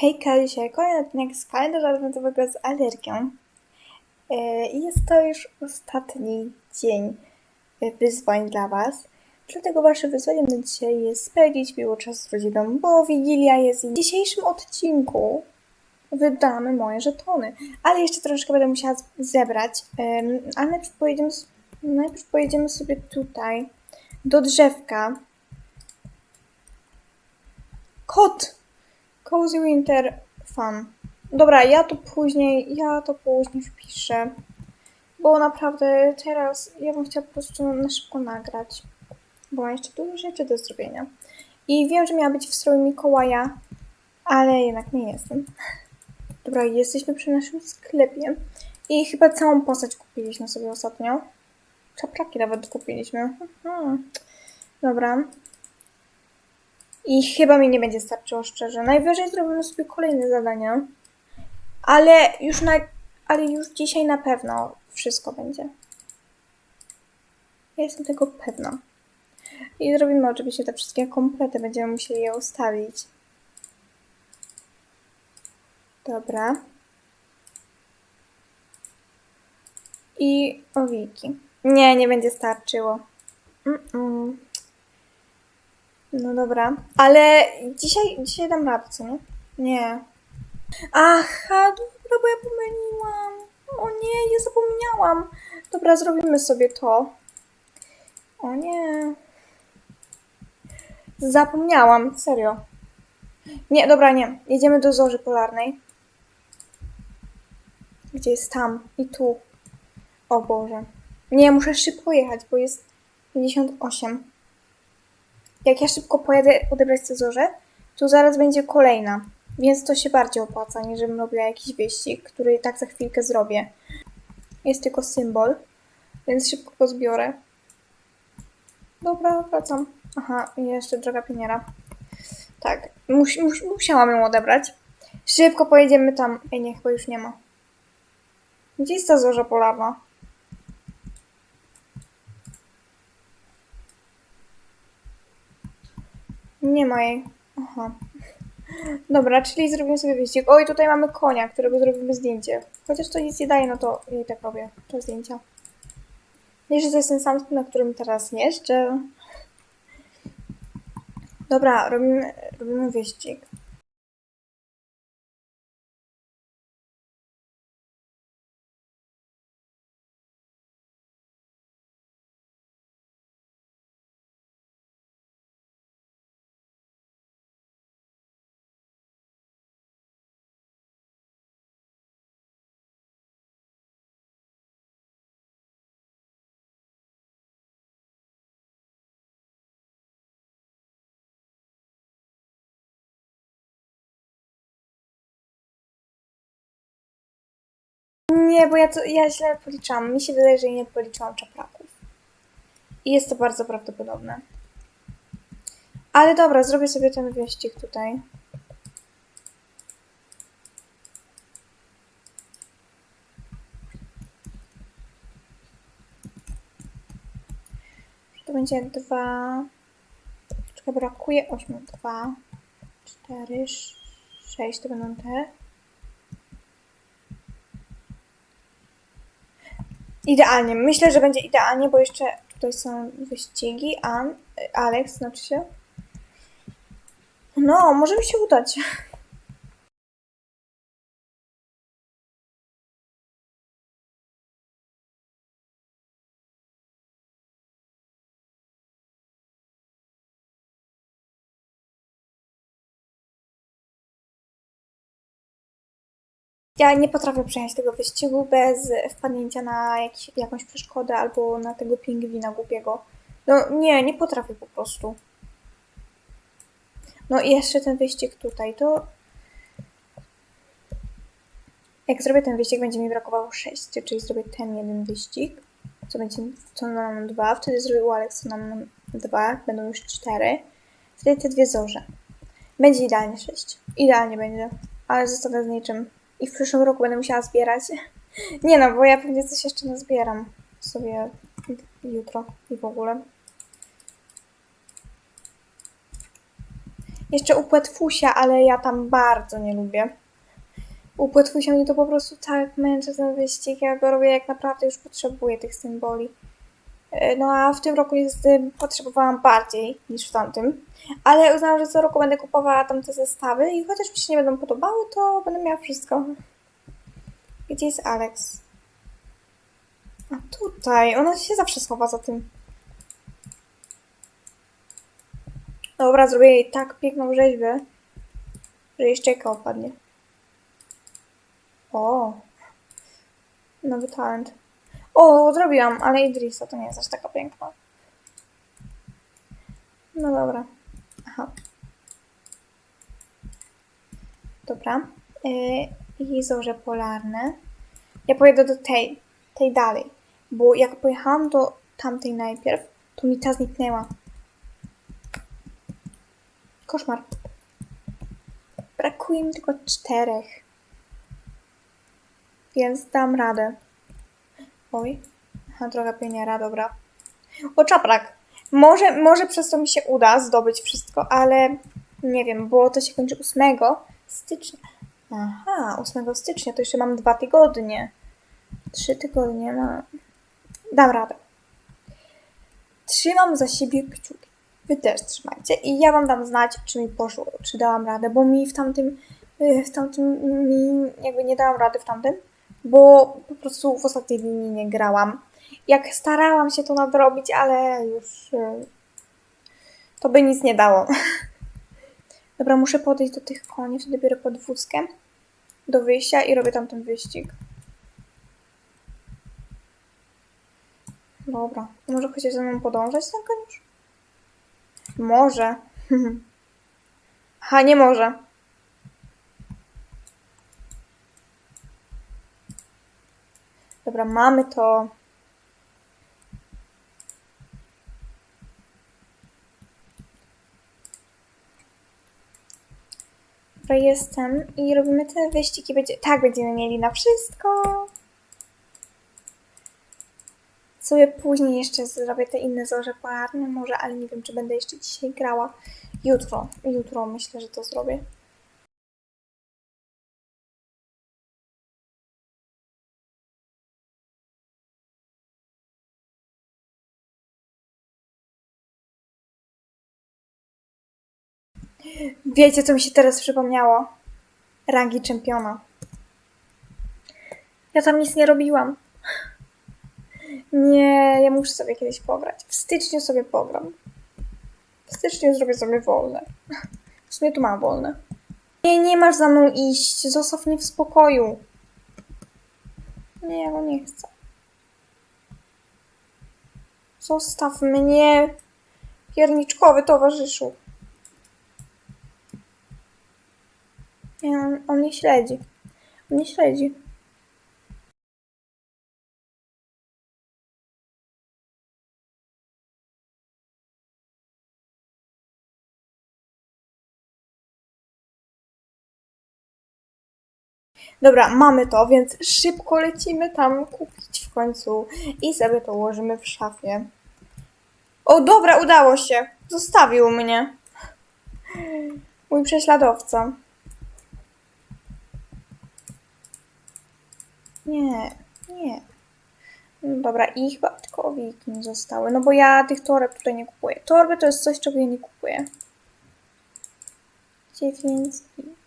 Hejka, dzisiaj kolejny odcinek z kalendarza adwentowego z alergią. E, jest to już ostatni dzień e, wyzwań dla Was. Dlatego Waszym wyzwaniem na dzisiaj jest spędzić miło czas z rodziną, bo Wigilia jest w dzisiejszym odcinku wydamy moje żetony. Ale jeszcze troszeczkę będę musiała zebrać. Ale najpierw pojedziemy, najpierw pojedziemy sobie tutaj do drzewka. Kot! Cozy Winter Fun. Dobra, ja to później, ja to później wpiszę. Bo naprawdę teraz ja bym chciała po prostu na szybko nagrać. Bo mam jeszcze dużo rzeczy do zrobienia. I wiem, że miała być w stroju Mikołaja, ale jednak nie jestem. Dobra, jesteśmy przy naszym sklepie. I chyba całą postać kupiliśmy sobie ostatnio. Czapraki nawet kupiliśmy. Mhm. Dobra. I chyba mi nie będzie starczyło szczerze. Najwyżej zrobimy sobie kolejne zadania. Ale już na, ale już dzisiaj na pewno wszystko będzie. Ja jestem tego pewna. I zrobimy oczywiście te wszystkie komplety. Będziemy musieli je ustawić. Dobra. I owiki. Nie, nie będzie starczyło. Mm-mm. No dobra. Ale dzisiaj, dzisiaj dam radę, co nie? Nie. Aha, dobra, bo ja pomyliłam. O nie, ja zapomniałam. Dobra, zrobimy sobie to. O nie. Zapomniałam, serio. Nie, dobra, nie. Jedziemy do Zorzy Polarnej. Gdzie jest tam i tu. O Boże. Nie, muszę szybko jechać, bo jest 58 jak ja szybko pojadę odebrać cezurze, to zaraz będzie kolejna. Więc to się bardziej opłaca, niż żebym robiła jakiś wyścig, który i tak za chwilkę zrobię. Jest tylko symbol, więc szybko go zbiorę. Dobra, wracam. Aha, jeszcze droga pieniera. Tak, mus, mus, musiałam ją odebrać. Szybko pojedziemy tam. Ej, nie, chyba już nie ma. Gdzie jest ta zorza polarna? Nie ma jej. Aha. Dobra, czyli zrobimy sobie wyścig. Oj, tutaj mamy konia, którego zrobimy zdjęcie. Chociaż to nic nie daje, no to i tak robię te zdjęcia. Że to jest ten sam, na którym teraz jeżdżę. Dobra, robimy, robimy wyścig. Nie, bo ja to ja źle policzałam. Mi się wydaje, że nie policzyłam czapraków. I jest to bardzo prawdopodobne. Ale dobra, zrobię sobie ten wyścig tutaj. To będzie dwa. Czekaj, brakuje ośmiu. Dwa, cztery, sz- sześć. To będą te. Idealnie. Myślę, że będzie idealnie, bo jeszcze tutaj są wyścigi. An, Alex, znaczy się. No, może mi się udać. Ja nie potrafię przejechać tego wyścigu bez wpadnięcia na jakiś, jakąś przeszkodę albo na tego pingwina głupiego. No nie, nie potrafię po prostu. No i jeszcze ten wyścig tutaj, to... Jak zrobię ten wyścig, będzie mi brakowało 6, czyli zrobię ten jeden wyścig, co będzie, co nam dwa, wtedy zrobię u Alexa nam dwa, będą już cztery. Wtedy te dwie zorze. Będzie idealnie 6. Idealnie będzie, ale zostanę z niczym. I w przyszłym roku będę musiała zbierać. Nie no, bo ja pewnie coś jeszcze nazbieram sobie jutro i w ogóle. Jeszcze u Płetwusia, ale ja tam bardzo nie lubię. U Płetwusia mnie to po prostu tak męczy ten wyścig. Ja go robię jak naprawdę już potrzebuję tych symboli. E, No a w tym roku jest, y, potrzebowałam bardziej niż w tamtym. Ale uznałam, że co roku będę kupowała tam te zestawy i chociaż mi się nie będą podobały, to będę miała wszystko. Gdzie jest Alex? A tutaj, ona się zawsze schowa za tym. Dobra, zrobię jej tak piękną rzeźbę, że jej szczeka opadnie. O! Nowy talent. O, zrobiłam, ale Idrisa to nie jest aż taka piękna. No dobra. Aha. Dobra. Yy, I polarne. Ja pojedę do tej, tej dalej. Bo jak pojechałam do tamtej najpierw, to mi ta zniknęła. Koszmar. Brakuje mi tylko czterech. Więc dam radę. Oj. Aha, droga pioniera, dobra. O, czaprak. Może, może przez to mi się uda zdobyć wszystko, ale nie wiem, bo to się kończy 8 stycznia. Aha, 8 stycznia, to jeszcze mam dwa tygodnie. Trzy tygodnie, no. Dam radę. Trzymam za siebie kciuki. Wy też trzymajcie i ja wam dam znać, czy mi poszło, czy dałam radę, bo mi w tamtym, y, w tamtym mi jakby nie dałam rady w tamtym, bo po prostu w ostatniej linii nie grałam. Jak starałam się to nadrobić, ale już y, to by nic nie dało. Dobra, muszę podejść do tych koni, wtedy biorę podwózkę do wyjścia i robię tam ten wyścig. Dobra, może chociaż ze mną podążać ten już? Może. Ha, nie może. Dobra, mamy to. Dobra, jestem i robimy ten wyścig i będzie... Tak, będziemy mieli na wszystko. Sobie później jeszcze zrobię te inne zorze polarne może, ale nie wiem, czy będę jeszcze dzisiaj grała. Jutro, jutro myślę, że to zrobię. Wiecie, co mi się teraz przypomniało? Rangi czempiona. Ja tam nic nie robiłam. Nie, ja muszę sobie kiedyś pograć. W styczniu sobie pogram. W styczniu zrobię sobie wolne. W sumie tu mam wolne. Nie, nie masz za mną iść. Zostaw mnie w spokoju. Nie, ja go nie chcę. Zostaw mnie, pierniczkowy towarzyszu. Nie, on, on mnie śledzi. On mnie śledzi. Dobra, mamy to, więc szybko lecimy tam kupić w końcu i sobie to ułożymy w szafie. O, dobra, udało się. Zostawił mnie. Mój prześladowca. Nie, nie. Dobra, i chyba tylko owiki mi zostały, no bo ja tych toreb tutaj nie kupuję. Torby to jest coś, czego ja nie kupuję. Dziewięć,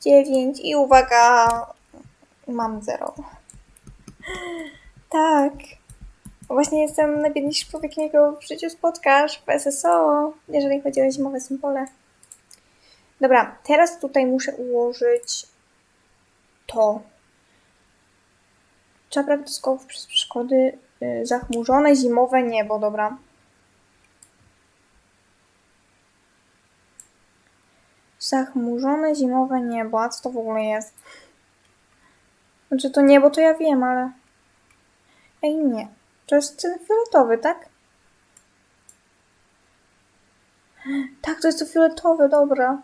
dziewięć i uwaga, mam zero. Tak. Właśnie jestem najbiedniejszym człowiekiem, jakiego w życiu spotkasz w SSO, jeżeli chodzi o zimowe symbole. Dobra, teraz tutaj muszę ułożyć to. Czaprak do przez przeszkody, y, zachmurzone zimowe niebo, dobra. Zachmurzone zimowe niebo, a co to w ogóle jest? Znaczy to niebo to ja wiem, ale... Ej, nie. To jest fioletowy, tak? Tak, to jest to fioletowe, dobra.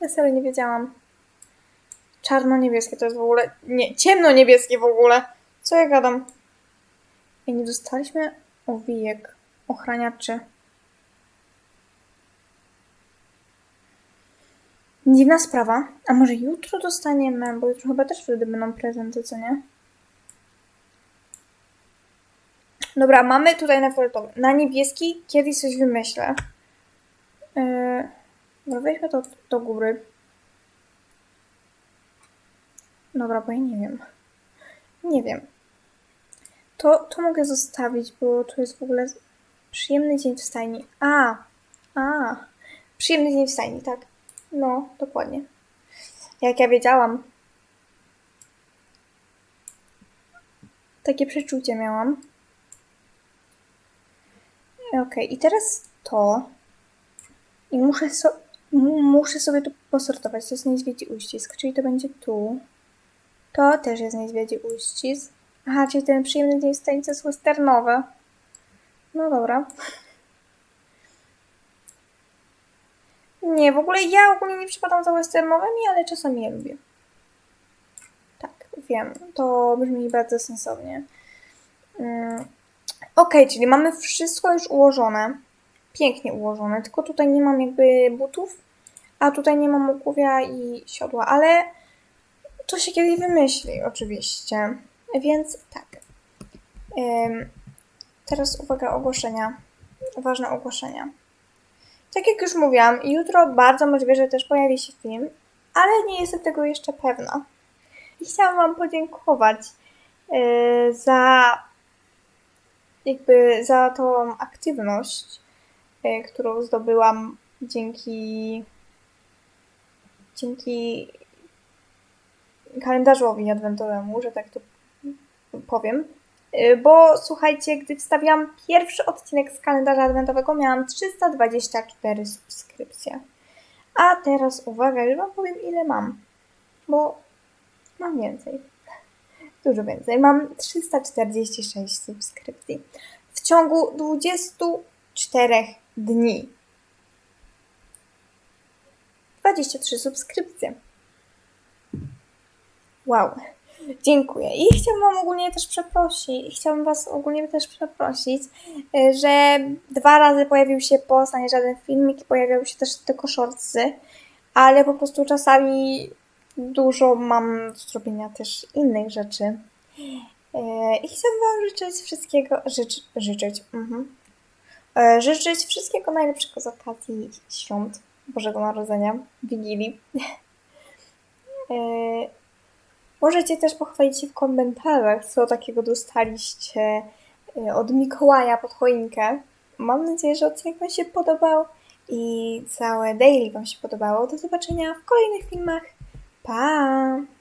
Ja serio nie wiedziałam. Czarno-niebieskie to jest w ogóle... Nie, ciemno-niebieskie w ogóle. Co ja gadam? Ej, nie dostaliśmy owijek ochraniaczy. Dziwna sprawa. A może jutro dostaniemy, bo jutro chyba też wtedy będą prezenty, co nie? Dobra, mamy tutaj na fioletowy. Na niebieski kiedyś coś wymyślę. Yy, weźmy to do góry. Dobra, bo ja nie wiem. Nie wiem. To, to mogę zostawić, bo to jest w ogóle przyjemny dzień w stajni. A, a, przyjemny dzień w stajni, tak. No, dokładnie. Jak ja wiedziałam. Takie przeczucie miałam. Okej, i teraz to. I muszę, so, mu- muszę sobie tu posortować. To jest niedźwiedzi uścisk, czyli to będzie tu. To też jest niedźwiedzi uścisk. Aha, czyli ten przyjemny dzień stańca jest westernowy. No dobra. Nie, w ogóle ja ogólnie nie przypadam za westernowymi, ale czasami je lubię. Tak, wiem. To brzmi bardzo sensownie. Mm. Okej, czyli mamy wszystko już ułożone. Pięknie ułożone, tylko tutaj nie mam jakby butów, a tutaj nie mam ołówia i siodła, ale to się kiedyś wymyśli oczywiście. Więc tak. Ym, teraz uwaga, ogłoszenia. Ważne ogłoszenia. Tak jak już mówiłam, jutro bardzo możliwe, że też pojawi się film, ale nie jestem tego jeszcze pewna. I chciałam Wam podziękować yy, za jakby za tą aktywność, yy, którą zdobyłam dzięki dzięki kalendarzowi adwentowemu, że tak to powiem. Yy, Bo słuchajcie, gdy wstawiłam pierwszy odcinek z kalendarza adwentowego, miałam 324 subskrypcje. A teraz uwaga, już Wam powiem ile mam. Bo mam więcej. Dużo więcej. Mam 346 subskrypcji. W ciągu 24 dni. 23 subskrypcje. Wow. Dziękuję. I chciałam Wam ogólnie też przeprosić, chciałam Was ogólnie też przeprosić, y, że dwa razy pojawił się post, a nie żaden filmik pojawiały się też tylko shortsy, ale po prostu czasami dużo mam do zrobienia też innych rzeczy. Y, I chciałam Wam życzyć wszystkiego, życz, życzyć, mhm. Y, życzyć wszystkiego najlepszego z okazji świąt Bożego Narodzenia, Wigilii. Możecie też pochwalić się w komentarzach, co takiego dostaliście y, od Mikołaja pod choinkę. Mam nadzieję, że odcinek Wam się podobał i całe daily Wam się podobało. Do zobaczenia w kolejnych filmach. Pa!